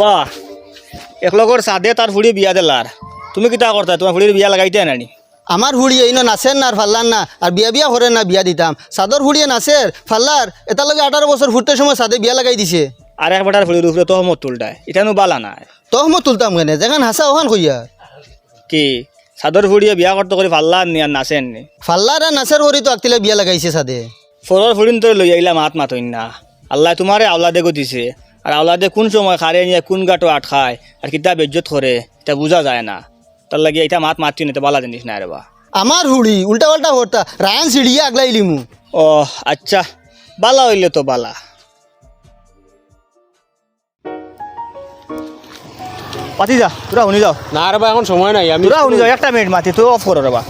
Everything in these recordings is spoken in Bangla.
বাহ একলগর সাদে তার ফুড়ি বিয়া দিলার তুমি কিতা করতা তোমার ফুড়ির বিয়া লাগাইতে নানি আমার হুড়ি এই না নাচের না আর ফাল্লার না আর বিয়া বিয়া করে না বিয়া দিতাম। সাদর হুড়িয়ে নাচের ফাল্লার এটা লগে আঠারো বছর ফুটতে সময় সাদে বিয়া লাগাই দিছে। আর এক বেটার ফুড়ির উপরে তহমত তুলটায় এটা নো বালা নাই। তহমত তুলতাম কেনে? যেখান হাসা ওখান কইয়া কি? সাদর ফুড়িয়ে বিয়া করতে করে ফাল্লা নি আর নাচেন নি? ফাল্লার আর নাচের করি তো আগতিলে বিয়া লাগাইছে সাদে ফরর ফুড়িন তো লই আইলাম হাত মাতইন না। আল্লাহ তোমারে আওলাদে গো দিছে। আর আওলাদে কোন সময় খারে নিয়ে কোন গাটো আটখায় আর কিতা বেজ্জত করে এটা বোঝা যায় না। তার লাগে এটা মাত মাতি নিতে বালা জিনিস নাই রে বা। আমার হুড়ি উল্টা পাল্টা হরতা রায়ন সিঁড়িয়ে আগলাইলি মু ও আচ্ছা বালা হইলে তো বালা। পাতি যা তোরা শুনি যাও। না রে বা এখন সময় নাই আমি তোরা শুনি যাও একটা মিনিট মাতি তুই অফ করো রবা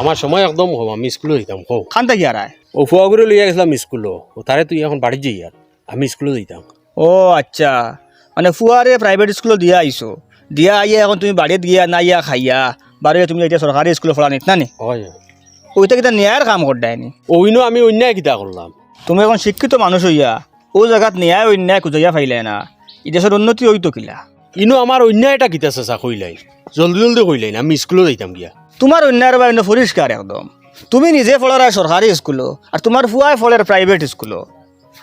আমার সময় একদম কম আমি স্কুলে যেতাম কও। খান থেকে আর। ও ফুয়াগুলো লইয়া গেছিলাম স্কুলও ও তারে তুই এখন বাড়ি যাই আর আমি স্কুলে যেতাম ও আচ্ছা। মানে ফুয়ারে প্রাইভেট স্কুলত দিয়া আইছো। দিয়া আইয়া এখন তুমি বাড়িত গিয়া না ইয়া খাইয়া বারে তুমি এতিয়া সরকারি স্কুলে ফলা নিত না? নি হয়। ওইটা কিতা ন্যায়ের কাম করতাই নি? ওইনো আমি অন্যায় কিতা করলাম তুমি এখন শিক্ষিত মানুষ হইয়া ও জায়গাত ন্যায় অন্যায় খুঁজাইয়া ফাইলে না। এই দেশের উন্নতি হইতো কিলা? ইনো আমার অন্যায় এটা কিতা চেঁচা কইলাই জলদি জলদি কইলাই আমি স্কুলে যাইতাম গিয়া। তোমার অন্যায়ের বা অন্য পরিষ্কার একদম। তুমি নিজে ফলার সরকারি স্কুলো আর তোমার ফুয়াই ফলের প্রাইভেট স্কুলো।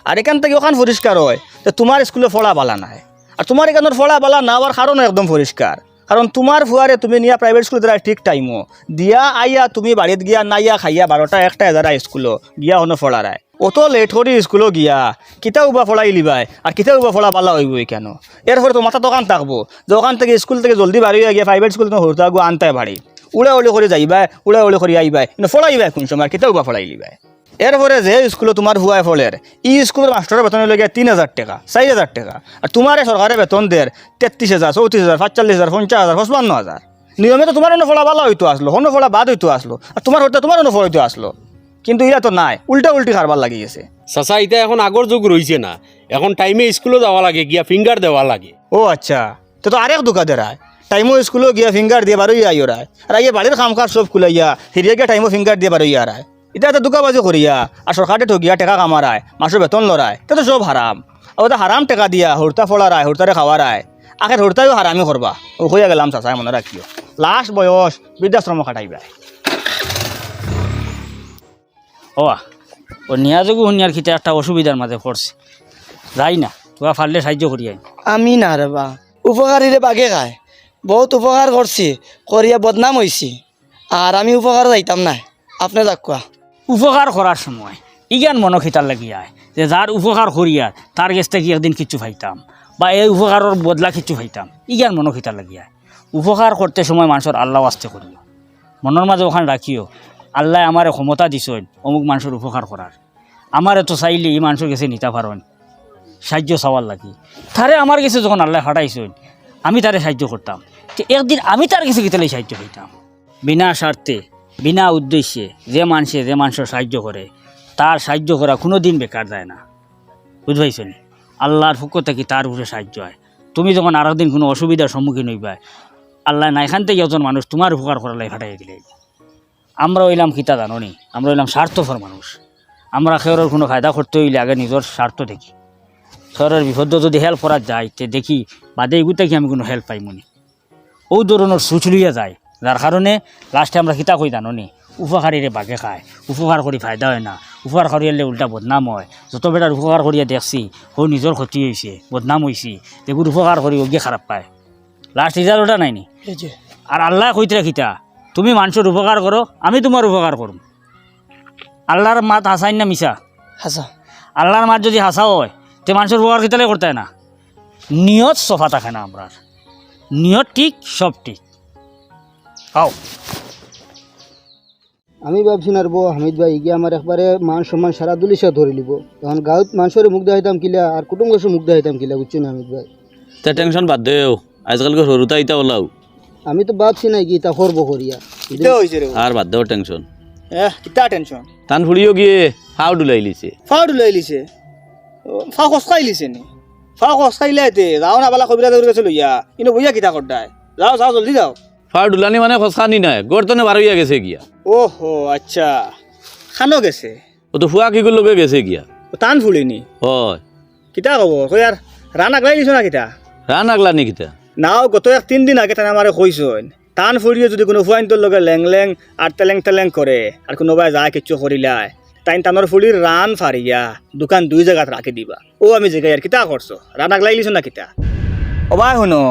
আর এখান থেকে ওখান পরিষ্কার হয় তো তোমার স্কুলে ফলা বালা নাই। আর তোমার এখানের ফলা বালা না হওয়ার কারণ একদম পরিষ্কার। কারণ তোমার ফুয়ারে তুমি নিয়া প্রাইভেট স্কুলে দ্বারা ঠিক টাইমও দিয়া আইয়া তুমি বাড়িত গিয়া নাইয়া খাইয়া বারোটা, একটা এজারা স্কুলো গিয়া হনো ফলারায় অত লেট করি স্কুলো গিয়া, কিতা উবা ফলাই লিবাই আর কিতা উবা ফলা পালা হইবই কেন? এরপরে তো মাথা দোকান থাকব। দোকান থেকে স্কুল থেকে জলদি বাড়ি গিয়া প্রাইভেট স্কুল তুমি হরতে আগু আনতে বাড়ি। উড়া উড়ি করে যাইবাই উড়া উড়ি করে আইবাই। ফলাইবাই কোন সময়? কিতা উবা ফলাই লিবাই এরপরে যে স্কুলে তোমার হুয়াই ফলের ই স্কুলের মাস্টারের বেতন লাগে তিন হাজার টাকা চারি হাজার টাকা। আর তোমার সরকারের বেতন দের তেত্রিশ হাজার চৌত্রিশ হাজার পাঁচচল্লিশ হাজার পঞ্চাশ হাজার পঁচপান্ন হাজার। নিয়মে তো তোমার অন্য ফলা ভালো হইতো আসলো অন্য ফলা বাদ হইতো আসলো আর তোমার হতে তোমার অন্য ফল হইতো আসলো। কিন্তু ইয়া তো নাই উল্টা উল্টি খারবার লাগি গেছে। চাচা এটা এখন আগর যুগ রইছে না। এখন টাইমে স্কুলে যাওয়া লাগে গিয়া ফিঙ্গার দেওয়া লাগে। ও আচ্ছা তো তো আরেক দোকানে রায় টাইমও স্কুলে গিয়া ফিঙ্গার দিয়ে বারো আইও রায় আর আইয়া বাড়ির কাম কাজ সব খুলাইয়া হিরিয়া গিয়া টাইমও ফিঙ্গার দিয়ে বারো ইয়া রায় এটা তো দোকাবাজি করিয়া, আর সরকারে ঠকিয়া টেকা কামারায় মাসের বেতন লড়ায়, তো সব হারাম। আর ওটা হারাম টেকা দিয়া হরতা ফলারায়, হরতারে খাওয়ারায়, আখের হরতাইও হারামি করবা। ও হইয়া গেলাম চাচাই, মনে রাখিও। লাস্ট বয়স বৃদ্ধাশ্রম খাটাইবা ও ও নিয়া যোগু শুনিয়ার খিতে একটা অসুবিধার মাঝে পড়ছে। যাই না, তোরা ফারলে সাহায্য করি আই আমি না রে বা, উপকারীরে বাগে খায়। বহুত উপকার করছি, করিয়া বদনাম হয়েছি আর আমি উপকার যাইতাম না। আপনি যাক কোয়া। উপকার করার সময়। ইজ্ঞান লাগি আয় যে যার উপকার করিয়ার তার গেছ থেকে একদিন কিছু পাইতাম বা এই উপকারের বদলা কিছু পাইতাম ইজ্ঞান লাগি আয় উপকার করতে সময় মানুষের আল্লাহ আসতে করিও মনের মাঝে ওখানে রাখিও আল্লাহ আমার ক্ষমতা দিছেন অমুক মানুষের উপকার করার আমার তো চাইলে এই মানুষের কাছে নিতে পারেন সাহায্য চাওয়ার লাগি। তারে আমার কাছে যখন আল্লাহ হাঁটাইছেন আমি তারে সাহায্য করতাম একদিন আমি তার কাছে গেলে সাহায্য হইতাম বিনা স্বার্থে বিনা উদ্দেশ্যে যে মানুষে যে মানুষের সাহায্য করে, তার সাহায্য করা কোনো দিন বেকার যায় না। বুঝবাইছেন আল্লাহর পক্ষ থেকে তার উপরে সাহায্য হয়। তুমি যখন আরও দিন কোনো অসুবিধার সম্মুখীন হইবা, আল্লাহ না এখান থেকে একজন মানুষ তোমার উপকার করার লাই ফাটাই দিলে। আমরা হইলাম কিতা জানো নি? আমরা হইলাম স্বার্থপর মানুষ। আমরা খেয়রের কোনো ফায়দা করতে হইলে আগে নিজের স্বার্থ দেখি। খেয়রের বিপদ যদি হেল্প করা যায়, তে দেখি বাদে এগুতে কি আমি কোনো হেল্প পাইমনি? ও ধরনের সুচ লইয়া যায়। যার কারণে লাস্টে আমরা কিতা কই জানো নি উপকারীরে বাঘে খায় উপকার করি ফায়দা হয় না উপকার করিয়ালে উল্টা বদনাম হয়। যত বেটার উপকার করিয়া দেখছি ও নিজের ক্ষতি হয়েছে বদনাম হয়েছে দেখুন উপকার করি ওগিয়ে খারাপ পায়। লাস্ট রিজাল্ট ওটা নাইনি আর আল্লাহ কইতে রাখিতা তুমি মানুষের উপকার করো আমি তোমার উপকার করুম আল্লাহর মাত হাসাইন না মিশা হাসা আল্লাহর মাত যদি হাসা হয় তে মানুষের উপকার কিতালে করতে না? নিয়ত সফা থাকে না আমরা নিয়ত ঠিক সব ঠিক। আও। আমি ভাবছি না রবো হামিদ ভাই গিয়ে আমার একবারে মান সম্মান সারা দুলিশা ধরে লিব তখন গাঁত মানুষের মুখ দেখাইতাম কিলা আর কুটুম গাছের মুখ দেখাইতাম কিলা বুঝছেন হামিদ ভাই? তা টেনশন বাদ দেও আজকালকে সরুতা ইতা ওলাও আমি তো ভাবছি না কি তা করব করিয়া। কিতা হয়েছে রে আর বাদ দেও টেনশন এহ কিতা টেনশন তান ফুড়িও গিয়ে ফাও ডুলাই লিছে। ফাও ডুলাই লিছে। ফাও খসকাই লিছে নি। ফাও খসকাইলে এতে যাও না বালা কবিরা দৌড় গেছে লইয়া। কিন্তু বইয়া কিতা করতায় যাও যাও জলদি যাও। ফাও ডুলানি মানে খসখানি নাই গর্তনে বার গেছে গিয়া। ওহো আচ্ছা। খানো গেছে? ও তো ফুয়া কি লগে গেছে গিয়া। ও টান ফুলিনি হয়। কিতা কব? কই আর রান আগলাই দিছো না কিতা? রান আগলা নি কিতা? নাও গত এক তিন দিন আগে তানে আমারে কইছন টান ফুরিয়ে যদি কোনো ফুয়াইনটোর লগে লেং লেং আর তেলেং তেলেং করে আর কোনোবাই যায় কিচ্ছু করিলায় তাইন টানোর ফুলির রান ফারিয়া দোকান দুই জায়গাত রাখি দিবা। ও আমি জায়গায় আর কিতা করছ রান আগলাই লিছো না কিতা? ও ভাই শুনো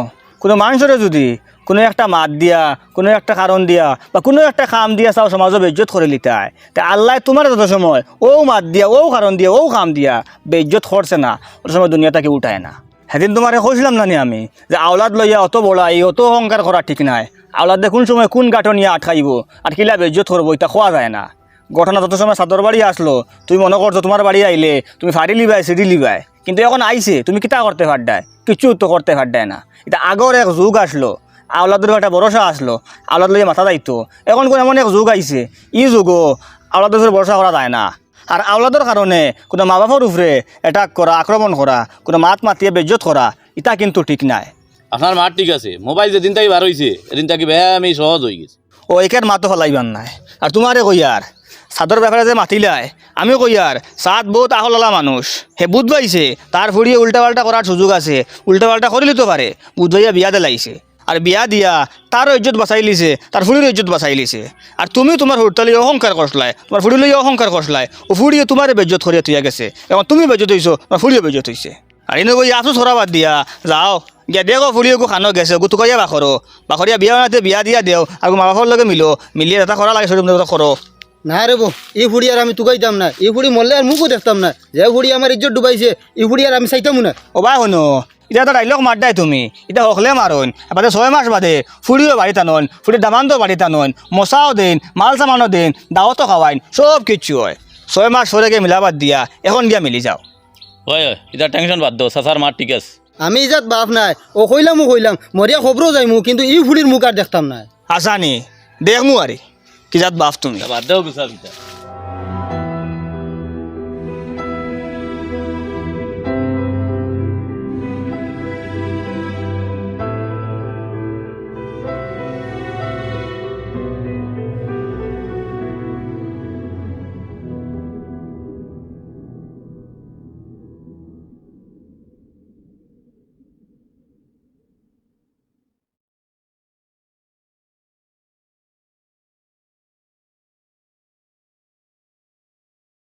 কোনো মানুষরে যদি কোনো একটা মাত দিয়া, কোনো একটা কারণ দিয়া বা কোনো একটা কাম দিয়া চাও সমাজে বেজ্জত করে লিতায় তা আল্লাহ তোমার যত সময় ও মাত দিয়া ও কারণ দিয়া ও কাম দিয়া বেজ্জত করছে না ওর সময় দুনিয়াটাকে উঠায় না। সেদিন তোমারে কৈছিলাম নানি আমি, যে আওলাদ লইয়া অত বড়াই অত অহংকার করা ঠিক নাই। আওলাদে কোন সময় কোন গাঁটনিয়া আটকাইব আর কিলা বেজ্জত করব এটা খোয়া যায় না। ঘটনা যত সময় সাদর বাড়ি আসলো তুমি মনে করছ তোমার বাড়ি আইলে তুমি ফাড়ি লিবাই সিঁড়ি লিবাই। কিন্তু এখন আইছে, তুমি কিতা করতে পারডায় কিছু তো করতে পারডায় না। এটা আগর এক যুগ আসলো আওলাদের একটা ভরসা আসলো আওলাদ লইয়া মাথা দায়িত্ব। এখন কোন এমন এক যুগ আইছে ই যুগও আওলাদের উপরে ভরসা করা যায় না। আর আওলাদের কারণে কোনো মা বাবার উপরে অ্যাটাক করা আক্রমণ করা কোনো মাত মাতিয়ে বেজ্জত করা এটা কিন্তু ঠিক নাই। আপনার মার ঠিক আছে। মোবাইল যেদিন তাই বার হইছে এদিন তাকে বেয়া আমি সহজ হয়ে গেছে। ও একের মাতো ফেলাইবার নাই। আর তোমারে কইয়ার সাদর ব্যাপারে যে মাতিলাই আমি কইয়ার সাত বহুত আহলালা মানুষ। হে বুধ পাইছে তার ফুড়িয়ে উল্টা পাল্টা করার সুযোগ আছে। উল্টা পাল্টা করে লিতে পারে বুধ ভাইয়া বিয়া দিলাইছে আর বিয়া দিয়া তারও ইজ্জত বাঁচাই লিছে তার ফুড়ির ইজ্জত বাঁচাই লিছে। আর তুমি তোমার হুড়তালি অহংকার করসলাই তোমার ফুড়ি লইয়া অহংকার করসলাই ও ফুড়িয়ে তোমার বেজ্জত করিয়া তুইয়া গেছে। এখন তুমি বেজ্জত হইছো তোমার ফুড়িও বেজ্জত হইছে আর এনে বই আফসোস করা বাদ দিয়া যাও। গিয়া দেখো ফুড়িয়েকো খানো গেছে গুতুকাইয়া বাখরো বাখরিয়া বিয়া বানাতে বিয়া দিয়া দেও আর মা বাবার লগে মিলো মিলিয়ে এটা করা লাগে সরম করো না রে বো এই ফুড়ি আর আমি তুকাইতাম না এই ফুড়ি মরলে আর মুখও দেখতাম না যে ফুড়ি আমার ইজ্জত ডুবাইছে এই ফুড়ি আর আমি চাইতামও না ও ভাই শুনো এতিয়া এটা ডাইলগ মারদাই তুমি। এতিয়া হকলে মারন এবারে ছয় মাস বাদে ফুড়িও বাড়ি টানন ফুড়ির দামানতো বাড়ি টানন মশাও দিন মাল সামানও দিন দাওয়াতও খাওয়াইন সব কিচ্ছু হয়। ছয় মাস পরে গিয়ে মিলাবাদ দিয়া এখন গিয়া মিলি যাও। হয় হয় এটা টেনশন বাদ দাও চাচার মার ঠিক আছে। আমি ইজাত বাপ নাই ও কইলামও কইলাম মরিয়া খবরও যাইমু কিন্তু ই ফুড়ির মুখ আর দেখতাম না আসানি দেখমু আরে কি যাত বাপ তুমি। বাদ দাও বিচার